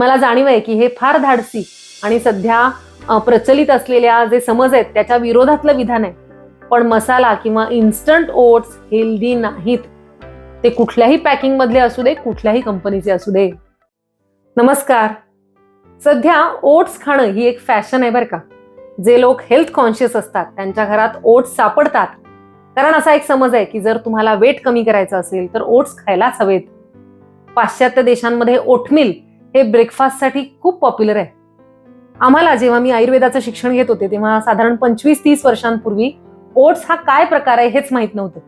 मला जाणीव आहे की हे फार धाडसी आणि सध्या प्रचलित असलेल्या जे समज आहेत त्याच्या विरोधातलं विधान आहे. पण मसाला किंवा इन्स्टंट ओट्स हेल्दी नाहीत. ते कुठल्याही पॅकिंग मधले असू दे कुठल्याही कंपनीचे असू दे. नमस्कार. सध्या ओट्स खाणं ही एक फॅशन आहे बरं का. जे लोक हेल्थ कॉन्शियस असतात त्यांच्या घरात ओट्स सापडतात. कारण असा एक समज आहे की जर तुम्हाला वेट कमी करायचं असेल तर ओट्स खायलाच हवेत. पाश्चात्य देशांमध्ये ओटमिल हे ब्रेकफास्टसाठी खूप पॉप्युलर आहे. आम्हाला जेव्हा मी आयुर्वेदाचं शिक्षण घेत होते तेव्हा साधारण पंचवीस तीस वर्षांपूर्वी ओट्स हा काय प्रकार आहे हेच माहीत नव्हतं.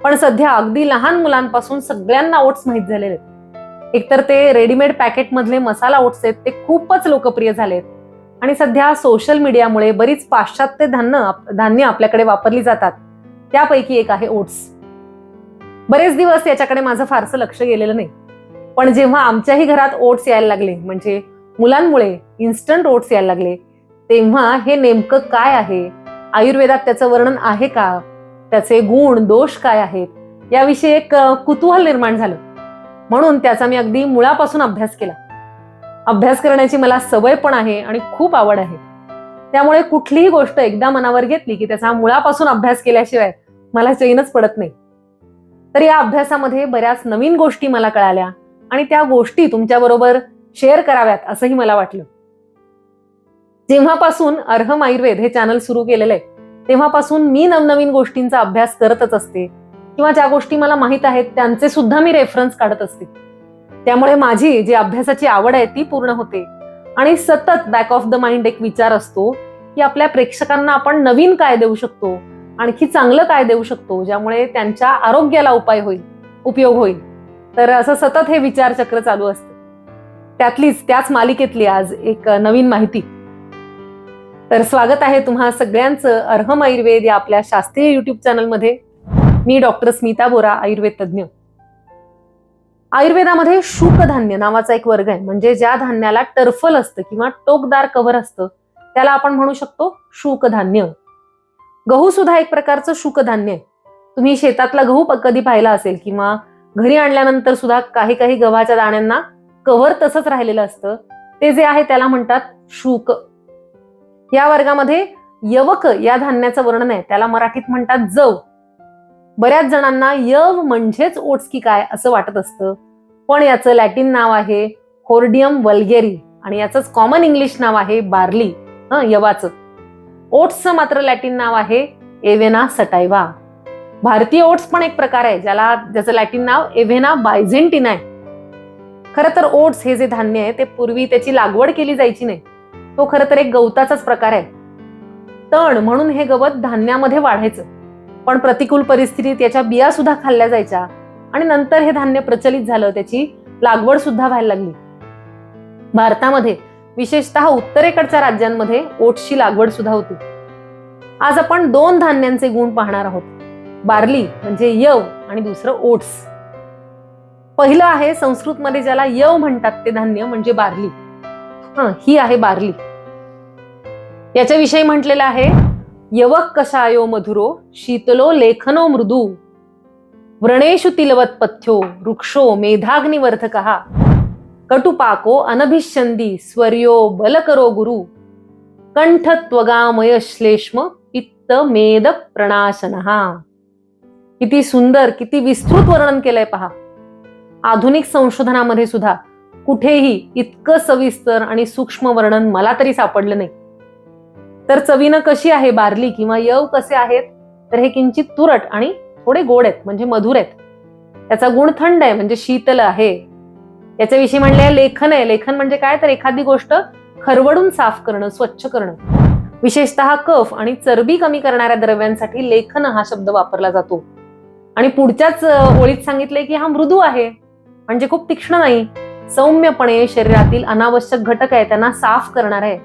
पण सध्या अगदी लहान मुलांपासून सगळ्यांना ओट्स माहीत झालेले आहेत. एकतर ते रेडीमेड पॅकेटमधले मसाला ओट्स आहेत ते खूपच लोकप्रिय झालेत आणि सध्या सोशल मीडियामुळे बरीच पाश्चात्य धान्य धान्य आपल्याकडे वापरली जातात. त्यापैकी एक आहे ओट्स बरेच दिवस याच्याकडे माझं फारसं लक्ष गेलेलं नाही. पण जेव्हा आमच्याही घरात ओट्स यायला लागले म्हणजे मुलांमुळे इन्स्टंट ओट्स यायला लागले तेव्हा हे नेमकं काय आहे? आयुर्वेदात त्याचं वर्णन आहे का? त्याचे गुण दोष काय आहेत? याविषयी एक कुतूहल निर्माण झालं. म्हणून त्याचा मी अगदी मुळापासून अभ्यास केला. अभ्यास करण्याची मला सवय पण आहे आणि खूप आवड आहे. त्यामुळे कुठलीही गोष्ट एकदा मनावर घेतली की त्याचा मुळापासून अभ्यास केल्याशिवाय मला चैनच पडत नाही. तर या अभ्यासामध्ये बऱ्याच नवीन गोष्टी मला कळाल्या. आणि त्या गोष्टी तुमच्याबरोबर शेअर कराव्यात असंही मला वाटलं. जेव्हापासून अर्हम आयुर्वेद हे चॅनल सुरू केलेलं आहे तेव्हापासून मी नवनवीन गोष्टींचा अभ्यास करतच असते. किंवा ज्या गोष्टी मला माहीत आहेत त्यांचे सुद्धा मी रेफरन्स काढत असते. त्यामुळे माझी जी अभ्यासाची आवड आहे ती पूर्ण होते. आणि सतत बॅक ऑफ द माइंड एक विचार असतो की आपल्या प्रेक्षकांना आपण नवीन काय देऊ शकतो आणखी चांगलं काय देऊ शकतो ज्यामुळे त्यांच्या आरोग्याला उपाय होईल उपयोग होईल. तर असं सतत हे विचारचक्र चालू असतं. त्यातलीच त्याच मालिकेतली आज एक नवीन माहिती. तर स्वागत आहे तुम्हा सगळ्यांचं अर्हम आयुर्वेद या आपल्या शास्त्रीय युट्यूब चॅनलमध्ये. मी डॉक्टर स्मिता बोरा आयुर्वेद तज्ज्ञ. आयुर्वेदामध्ये शुकधान्य नावाचा एक वर्ग आहे. म्हणजे ज्या धान्याला टर्फल असतं किंवा टोकदार कव्हर असतं त्याला आपण म्हणू शकतो शुकधान्य. गहू सुद्धा एक प्रकारचं शुकधान्य आहे. तुम्ही शेतातला गहू कधी पाहिला असेल किंवा घरी आणल्यानंतर सुद्धा काही काही गव्हाच्या दाण्यांना कव्हर तसंच राहिलेलं असतं. ते जे आहे त्याला म्हणतात शूक. या वर्गामध्ये यवक या धान्याचं वर्णन आहे. त्याला मराठीत म्हणतात जव. बऱ्याच जणांना यव म्हणजेच ओट्स की काय असं वाटत असतं. पण याचं लॅटिन नाव आहे होर्डियम वल्गेरी आणि याचंच कॉमन इंग्लिश नाव आहे बार्ली हं यवाचं. ओट्सचं मात्र लॅटिन नाव आहे एवेना सटायवा. भारतीय ओट्स पण एक प्रकार आहे ज्याला ज्याचं लॅटिन नाव एव्हेना बायझेंटिना आहे. खरं तर ओट्स हे जे धान्य आहे ते पूर्वी त्याची लागवड केली जायची नाही. तो खरं तर एक गवताचाच प्रकार आहे. तण म्हणून हे गवत धान्यामध्ये वाढायचं. पण प्रतिकूल परिस्थितीत याच्या बिया सुद्धा खाल्ल्या जायच्या आणि नंतर हे धान्य प्रचलित झालं त्याची लागवड सुद्धा व्हायला लागली. भारतामध्ये विशेषतः उत्तरेकडच्या राज्यांमध्ये ओट्सची लागवड सुद्धा होती. आज आपण दोन धान्यांचे गुण पाहणार आहोत. बार्ली म्हणजे यव आणि दुसरं ओट्स. पहिलं आहे संस्कृतमध्ये ज्याला यव म्हणतात ते धान्य म्हणजे बार्ली. हा ही आहे बार्ली. याच्याविषयी म्हटलेलं आहे यवक कषायो मधुरो शीतलो लेखनो मृदू व्रणेषु तिलवत पथ्यो वृक्षो मेधाग्निवर्धक कटुपाको अनभिष्यंदी स्वर्यो बलकरो गुरु कंठ त्वगामय श्लेष्म पित्त मेद प्रणाशन किती सुंदर किती विस्तृत वर्णन केलंय पहा. आधुनिक संशोधनामध्ये सुद्धा कुठेही इतकं सविस्तर आणि सूक्ष्म वर्णन मला तरी सापडलं नाही. तर चवीनं कशी आहे बार्ली किंवा यव कसे आहेत? तर हे किंचित तुरट आणि थोडे गोड आहेत म्हणजे मधुर आहेत. त्याचा गुण थंड आहे म्हणजे शीतल आहे. याच्याविषयी म्हणले लेखन आहे. लेखन म्हणजे काय? तर एखादी गोष्ट खरवडून साफ करणं स्वच्छ करणं. विशेषतः कफ आणि चरबी कमी करणाऱ्या द्रव्यांसाठी लेखन हा शब्द वापरला जातो. आणि पुढच्याच ओळीत सांगितलंय की हा मृदू आहे. म्हणजे खूप तीक्ष्ण नाही. सौम्यपणे शरीरातील अनावश्यक घटक आहे त्यांना साफ करणार आहे.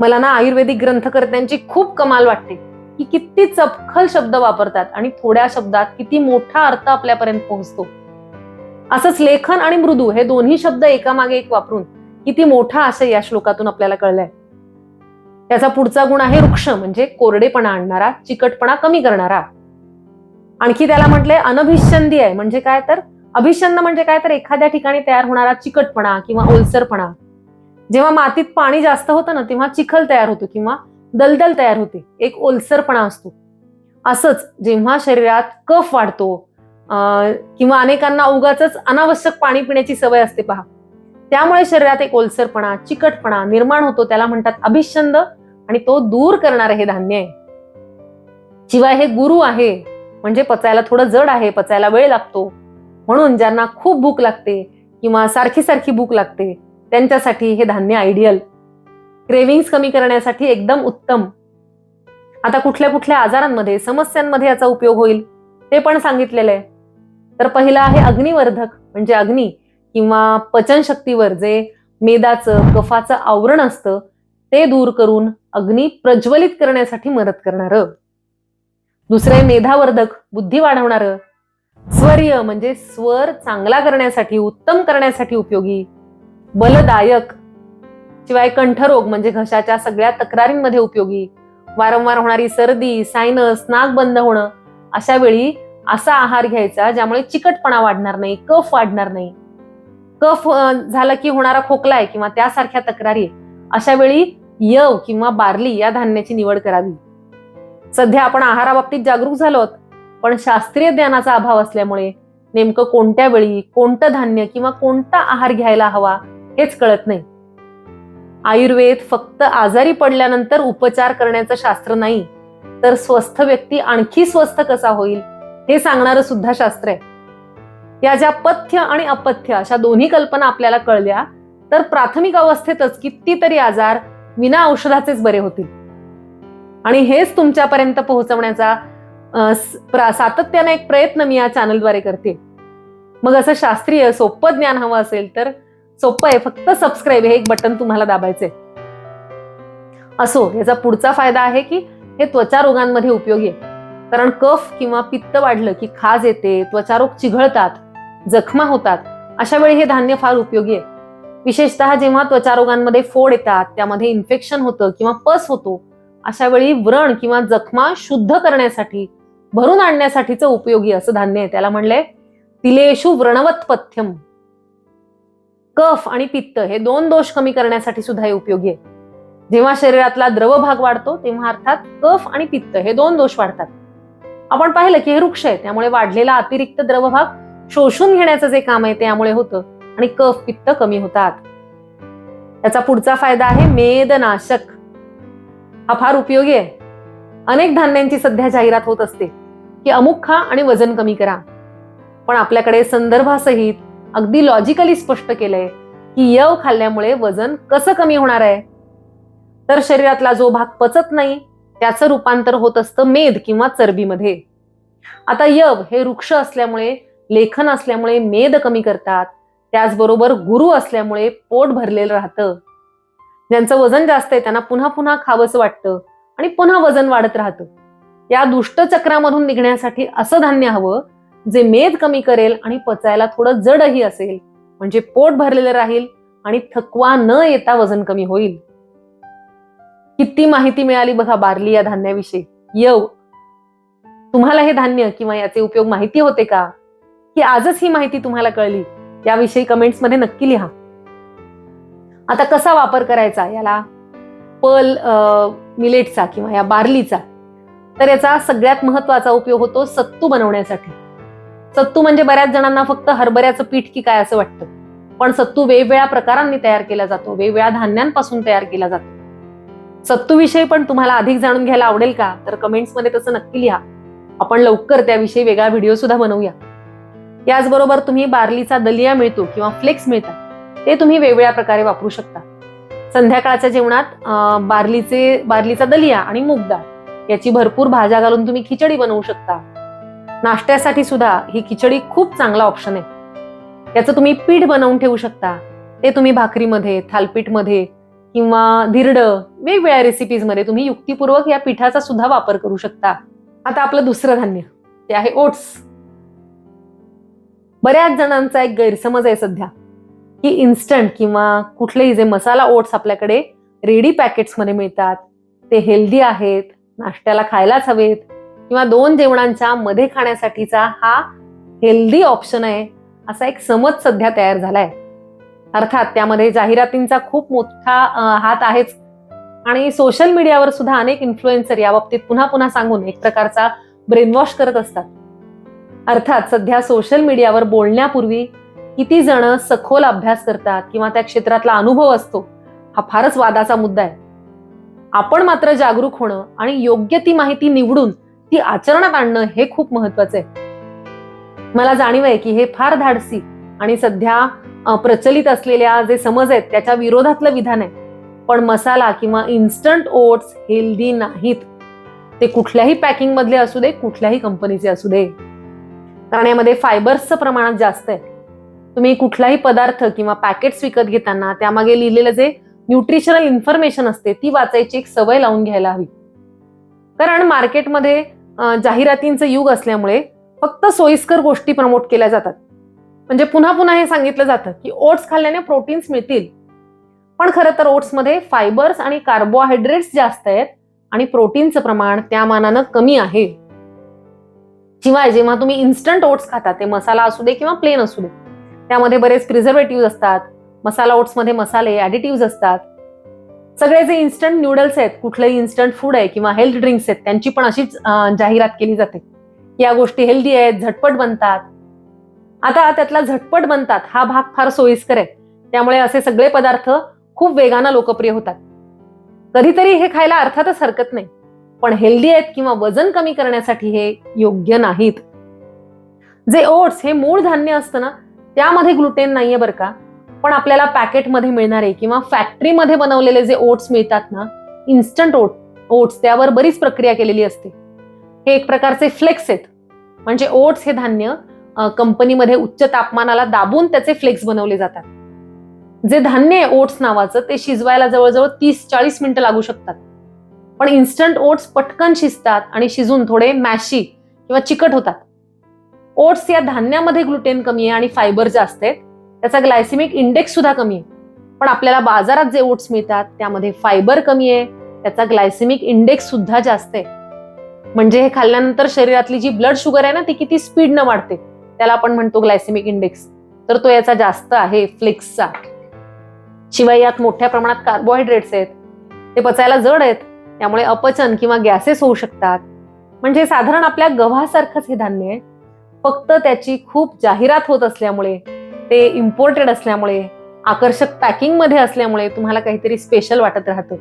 मला ना आयुर्वेदिक ग्रंथकर्त्यांची खूप कमाल वाटते की किती चपखल शब्द वापरतात आणि थोड्या शब्दात किती मोठा अर्थ आपल्यापर्यंत पोहोचतो. असंच लेखन आणि मृदू हे दोन्ही शब्द एकामागे एक वापरून किती मोठा आशय या श्लोकातून आपल्याला कळलाय. त्याचा पुढचा गुण आहे वृक्ष म्हणजे कोरडेपणा आणणारा चिकटपणा कमी करणारा. आणखी त्याला म्हटलंय अनभिशंदी आहे. म्हणजे काय तर अभिशंद म्हणजे काय तर एखाद्या ठिकाणी तयार होणारा चिकटपणा किंवा ओलसरपणा. जेव्हा मातीत पाणी जास्त होतं ना तेव्हा चिखल तयार होतो किंवा दलदल तयार होते. एक ओलसरपणा असतो. असंच जेव्हा शरीरात कफ वाढतो अं, किंवा अनेकांना उगाच अनावश्यक पाणी पिण्याची सवय असते पहा. त्यामुळे शरीरात एक ओलसरपणा चिकटपणा निर्माण होतो. त्याला म्हणतात अभिषंद आणि तो दूर करणारं हे धान्य आहे. शिवाय हे गुरु आहे. म्हणजे पचायला थोडं जड आहे पचायला वेळ लागतो. म्हणून ज्यांना खूप भूक लागते किंवा सारखी सारखी भूक लागते त्यांच्यासाठी हे धान्य आयडियल क्रेविंग्स कमी करण्यासाठी एकदम उत्तम. आता कुठल्या कुठल्या आजारांमध्ये समस्यांमध्ये याचा उपयोग होईल ते पण सांगितलेलं आहे. तर पहिलं आहे अग्निवर्धक म्हणजे अग्नी किंवा पचनशक्तीवर जे मेदाचं कफाचं आवरण असतं ते दूर करून अग्नी प्रज्वलित करण्यासाठी मदत करणारं. दुसरे मेधावर्धक बुद्धी वाढवणारं. स्वर्य म्हणजे स्वर चांगला करण्यासाठी उत्तम करण्यासाठी उपयोगी. बलदायक शिवाय कंठरोग म्हणजे घशाच्या सगळ्या तक्रारींमध्ये उपयोगी. वारंवार होणारी सर्दी सायनस नाक बंद होणं अशा वेळी असा आहार घ्यायचा ज्यामुळे चिकटपणा वाढणार नाही कफ वाढणार नाही. कफ झालं झाला की होणारा खोकला आहे किंवा त्यासारख्या तक्रारी अशा वेळी यव किंवा बार्ली या धान्याची निवड करावी. सध्या आपण आहाराबाबतीत जागरूक झालो आहोत पण शास्त्रीय ज्ञानाचा अभाव असल्यामुळे नेमकं कोणत्या वेळी कोणतं धान्य किंवा कोणता आहार घ्यायला हवा हेच कळत नाही. आयुर्वेद फक्त आजारी पडल्यानंतर उपचार करण्याचं शास्त्र नाही तर स्वस्थ व्यक्ती आणखी स्वस्थ कसा होईल हे सांगणारं सुद्धा शास्त्र आहे. या ज्या पथ्य आणि अपथ्य अशा दोन्ही कल्पना आपल्याला कळल्या तर प्राथमिक अवस्थेतच कितीतरी आजार विना औषधाचेच बरे होतील. आणि हेच तुमच्यापर्यंत पोहोचवण्याचा सातत्याने एक प्रयत्न मी या चॅनलद्वारे करते. मग असं शास्त्रीय सोपं ज्ञान हवं असेल तर सोपं आहे फक्त सबस्क्राईब हे एक बटन तुम्हाला दाबायचंय. असो याचा पुढचा फायदा आहे की हे त्वचा रोगांमध्ये उपयोगी आहे. कारण कफ किंवा पित्त वाढलं की खाज येते त्वचारोग चिघळतात जखमा होतात अशा वेळी हे धान्य फार उपयोगी आहे. विशेषतः जेव्हा त्वचारोगांमध्ये फोड येतात त्यामध्ये इन्फेक्शन होतं किंवा पस होतो अशा वेळी व्रण किंवा जखमा शुद्ध करण्यासाठी भरून आणण्यासाठीचं उपयोगी असं धान्य आहे. त्याला म्हणलंय तिलेशु व्रणवत्पथ्यम कफ आणि पित्त हे दोन दोष कमी करण्यासाठी सुद्धा हे उपयोगी आहे. जेव्हा शरीरातला द्रव भाग वाढतो तेव्हा अर्थात कफ आणि पित्त हे दोन दोष वाढतात. आपण पाहिलं की हे वृक्ष आहे त्यामुळे वाढलेला अतिरिक्त द्रवभाग शोषून घेण्याचं जे काम आहे त्यामुळे होतं आणि कफ पित्त कमी होतात. त्याचा पुढचा फायदा आहे मेदनाशक. हा फार उपयोगी आहे. अनेक धान्यांची सध्या जाहिरात होत असते की अमुक खा आणि वजन कमी करा. पण आपल्याकडे संदर्भासहित अगदी लॉजिकली स्पष्ट केलंय की यव खाल्ल्यामुळे वजन कसं कमी होणार आहे? तर शरीरातला जो भाग पचत नाही त्याचं रूपांतर होत असतं मेद किंवा चरबीमध्ये. आता यव हे वृक्ष असल्यामुळे लेखन असल्यामुळे मेद कमी करतात. त्याचबरोबर गुरु असल्यामुळे पोट भरलेलं राहतं. ज्यांचं वजन जास्त आहे त्यांना पुन्हा पुन्हा खावंसं वाटतं आणि पुन्हा वजन वाढत राहतं. या दुष्टचक्रामधून निघण्यासाठी असं धान्य हवं जे मेद कमी करेल आणि पचायला थोडं जडही असेल. म्हणजे पोट भरलेलं राहील आणि थकवा न येता वजन कमी होईल. किती माहिती मिळाली बघा बार्ली या धान्याविषयी. यव तुम्हाला हे धान्य किंवा याचे उपयोग माहिती होते का? की आजच ही माहिती तुम्हाला कळली? याविषयी कमेंट्समध्ये नक्की लिहा. आता कसा वापर करायचा? याला पल मिलेटचा किंवा या बार्लीचा. तर याचा सगळ्यात महत्त्वाचा उपयोग होतो सत्तू बनवण्यासाठी. सत्तू म्हणजे बऱ्याच जणांना फक्त हरभऱ्याचं पीठ की काय असं वाटतं. पण सत्तू वेगवेगळ्या प्रकारांनी तयार केला जातो वेगवेगळ्या धान्यांपासून तयार केला जातो. सत्तू विषयी पण तुम्हाला अधिक जाणून घ्यायला आवडेल का? तर कमेंट्समध्ये तसं नक्की लिहा. आपण लवकर त्याविषयी वेगळा व्हिडिओ सुद्धा बनवूया. याचबरोबर तुम्ही बार्लीचा दलिया मिळतो किंवा फ्लेक्स मिळतात. ते तुम्ही वेगवेगळ्या प्रकारे वापरू शकता. संध्याकाळच्या जेवणात बार्लीचे बार्लीचा दलिया आणि मूग डाळ याची भरपूर भाज्या घालून तुम्ही खिचडी बनवू शकता. नाश्त्यासाठी सुद्धा ही खिचडी खूप चांगला ऑप्शन आहे. याचं तुम्ही पीठ बनवून ठेवू शकता. ते तुम्ही भाकरीमध्ये थालपीठमध्ये किंवा धिरड वेगवेगळ्या रेसिपीजमध्ये तुम्ही युक्तीपूर्वक या पिठाचा सुद्धा वापर करू शकता. आता आपलं दुसरं धान्य ते आहे ओट्स. बऱ्याच जणांचा एक गैरसमज आहे सध्या. की इन्स्टंट किंवा कुठलेही जे मसाला ओट्स आपल्याकडे रेडी पॅकेट्समध्ये मिळतात ते हेल्दी आहेत नाश्त्याला खायलाच हवेत किंवा दोन जेवणांच्या मध्ये खाण्यासाठीचा हा हेल्दी ऑप्शन आहे असा एक समज सध्या तयार झालाय. अर्थात त्यामध्ये जाहिरातींचा खूप मोठा हात आहेच. आणि सोशल मीडियावर सुद्धा अनेक इन्फ्लुएन्सर या बाबतीत पुन्हा पुन्हा सांगून एक प्रकारचा ब्रेनवॉश करत असतात. अर्थात सध्या सोशल मीडियावर बोलण्यापूर्वी किती जण सखोल अभ्यास करतात किंवा त्या क्षेत्रातला अनुभव असतो हा फारच वादाचा मुद्दा आहे. आपण मात्र जागरूक होणं आणि योग्य ती माहिती निवडून ती आचरणात आणणं हे खूप महत्वाचं आहे. मला जाणीव आहे की हे फार धाडसी आणि सध्या प्रचलित असलेल्या जे समज आहेत त्याच्या विरोधातलं विधान आहे. पण मसाला किंवा इन्स्टंट ओट्स हेल्दी नाहीत. ते कुठल्याही पॅकिंग मधले असू दे कुठल्याही कंपनीचे असू दे. कारण यामध्ये फायबर्सचं प्रमाण जास्त आहे. तुम्ही कुठलाही पदार्थ किंवा पॅकेट्स विकत घेताना त्यामागे लिहिलेलं जे न्यूट्रिशनल इन्फॉर्मेशन असते ती वाचायची एक सवय लावून घ्यायला हवी. कारण मार्केटमध्ये जाहिरातींचं युग असल्यामुळे फक्त सोयीस्कर गोष्टी प्रमोट केल्या जातात. म्हणजे पुन्हा पुन्हा हे सांगितलं जातं की ओट्स खाल्ल्याने प्रोटीन्स मिळतील. पण खरं तर ओट्समध्ये फायबर्स आणि कार्बोहायड्रेट्स जास्त आहेत आणि प्रोटीनचं प्रमाण त्या मानानं कमी आहे. शिवाय जेव्हा तुम्ही इन्स्टंट ओट्स खाता ते मसाला असू दे किंवा प्लेन असू दे त्यामध्ये बरेच प्रिझर्वेटिव्ह असतात मसाला ओट्समध्ये मसाले ऍडिटिव्ह असतात. सगळे जे इन्स्टंट न्यूडल्स आहेत कुठलंही इन्स्टंट फूड आहे किंवा हेल्थ ड्रिंक्स आहेत त्यांची पण अशीच जाहिरात केली जाते. या गोष्टी हेल्दी आहेत झटपट बनतात. आता त्यातला झटपट बनतात हा भाग फार सोयीस्कर आहे. त्यामुळे असे सगळे पदार्थ खूप वेगानं लोकप्रिय होतात. कधीतरी हे खायला अर्थातच हरकत नाही. पण हेल्दी आहेत किंवा वजन कमी करण्यासाठी हे योग्य नाहीत. जे ओट्स हे मूळ धान्य असतं ना त्यामध्ये ग्लुटेन नाहीये बरं का. पण आपल्याला पॅकेटमध्ये मिळणारे किंवा फॅक्टरीमध्ये बनवलेले जे ओट्स मिळतात ना इन्स्टंट ओट ओट्स त्यावर बरीच प्रक्रिया केलेली असते. हे एक प्रकारचे फ्लेक्स आहेत. म्हणजे ओट्स हे धान्य कंपनीमध्ये उच्च तापमानाला दाबून त्याचे फ्लेक्स बनवले जातात. जे धान्य आहे ओट्स नावाचं ते शिजवायला जवळजवळ तीस चाळीस मिनिटं लागू शकतात. पण इन्स्टंट ओट्स पटकन शिजतात आणि शिजून थोडे मॅशी किंवा चिकट होतात. ओट्स या धान्यामध्ये ग्लुटेन कमी आहे आणि फायबर जास्त आहेत. त्याचा ग्लायसेमिक इंडेक्स सुद्धा कमी आहे. पण आपल्याला बाजारात जे ओट्स मिळतात त्यामध्ये फायबर कमी आहे. त्याचा ग्लायसेमिक इंडेक्स सुद्धा जास्त आहे. म्हणजे हे खाल्ल्यानंतर शरीरातली जी ब्लड शुगर आहे ना ती किती स्पीडनं वाढते. त्याला आपण म्हणतो ग्लायसेमिक इंडेक्स. तर तो याचा जास्त आहे फ्लेक्सचा. शिवाय यात मोठ्या प्रमाणात कार्बोहायड्रेट्स आहेत. ते पचायला जड आहेत. त्यामुळे अपचन किंवा गॅसेस होऊ शकतात. म्हणजे साधारण आपल्या गव्हासारखंच हे धान्य आहे. फक्त त्याची खूप जाहिरात होत असल्यामुळे ते इम्पोर्टेड असल्यामुळे आकर्षक पॅकिंगमध्ये असल्यामुळे तुम्हाला काहीतरी स्पेशल वाटत राहतं.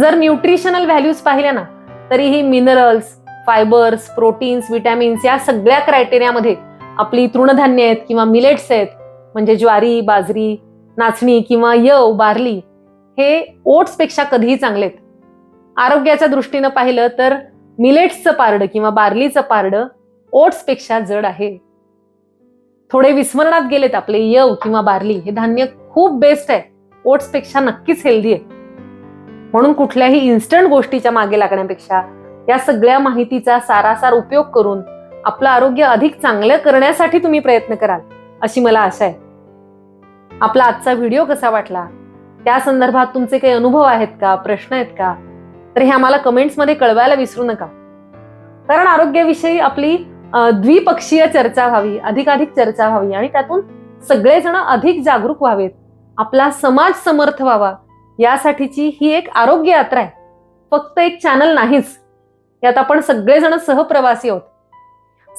जर न्यूट्रिशनल व्हॅल्यूज पाहिल्या ना तरीही मिनरल्स फायबर्स प्रोटीन्स विटॅमिन्स या सगळ्या क्रायटेरियामध्ये आपली तृणधान्य आहेत किंवा मिलेट्स आहेत म्हणजे ज्वारी बाजरी नाचणी किंवा यव बार्ली हे ओट्सपेक्षा कधीही चांगले आहेत. आरोग्याच्या दृष्टीनं पाहिलं तर मिलेट्सचं पारडं किंवा बार्लीचं पारडं ओट्सपेक्षा जड आहे. थोडे विस्मरणात गेलेत आपले यव किंवा बार्ली. हे धान्य खूप बेस्ट आहे. ओट्सपेक्षा नक्कीच हेल्दी आहे. म्हणून कुठल्याही इन्स्टंट गोष्टीच्या मागे लागण्यापेक्षा या सगळ्या माहितीचा सारासार उपयोग करून आपलं आरोग्य अधिक चांगलं करण्यासाठी तुम्ही प्रयत्न कराल अशी मला आशा आहे. आपला आजचा व्हिडिओ कसा वाटला? त्या संदर्भात तुमचे काही अनुभव आहेत का? प्रश्न आहेत का? तर हे आम्हाला कमेंट्समध्ये कळवायला विसरू नका. कारण आरोग्याविषयी आपली द्विपक्षीय चर्चा व्हावी अधिकाधिक चर्चा व्हावी आणि त्यातून सगळेजण अधिक जागरूक व्हावेत. आपला समाज समर्थ व्हावा यासाठीची ही एक आरोग्य यात्रा आहे. फक्त एक चॅनल नाहीच. यात आपण सगळेजण सहप्रवासी आहोत.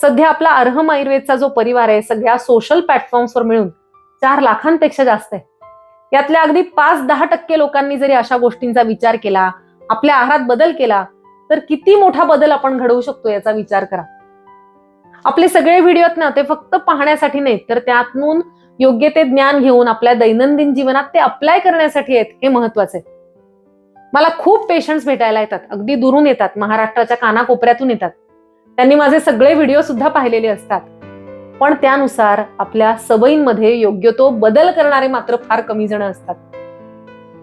सध्या आपला अर्हम आयुर्वेदचा जो परिवार आहे सगळ्या सोशल प्लॅटफॉर्म्सवर मिळून चार लाखांपेक्षा जास्त आहे. यातल्या अगदी पाच दहा टक्के लोकांनी जरी अशा गोष्टींचा विचार केला आपल्या आहारात बदल केला तर किती मोठा बदल आपण घडवू शकतो याचा विचार करा. आपले सगळे व्हिडिओ आहेत ना ते फक्त पाहण्यासाठी नाहीत. तर त्यातून योग्य ते ज्ञान घेऊन आपल्या दैनंदिन जीवनात ते अप्लाय करण्यासाठी आहेत हे महत्त्वाचे मला खूप पेशंट्स भेटायला येतात. अगदी दुरून येतात. महाराष्ट्राच्या कानाकोपऱ्यातून येतात. त्यांनी माझे सगळे व्हिडिओ सुद्धा पाहिलेले असतात. पण त्यानुसार आपल्या सवयींमध्ये योग्य तो बदल करणारे मात्र फार कमी जण असतात.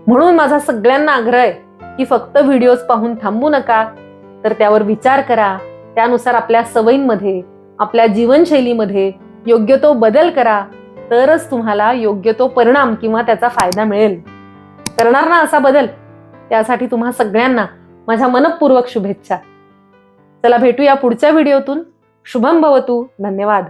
म्हणून माझा सगळ्यांना आग्रह आहे की फक्त व्हिडिओज पाहून थांबू नका. तर त्यावर विचार करा. त्यानुसार आपल्या सवयींमध्ये आपल्या जीवनशैलीमध्ये योग्य तो बदल करा तरच तुम्हाला योग्य तो परिणाम किंवा त्याचा फायदा मिळेल. करणार ना असा बदल? त्यासाठी तुम्हा सगळ्यांना माझ्या मनपूर्वक शुभेच्छा. चला भेटूया पुढच्या व्हिडिओतून. शुभम भवतू. धन्यवाद.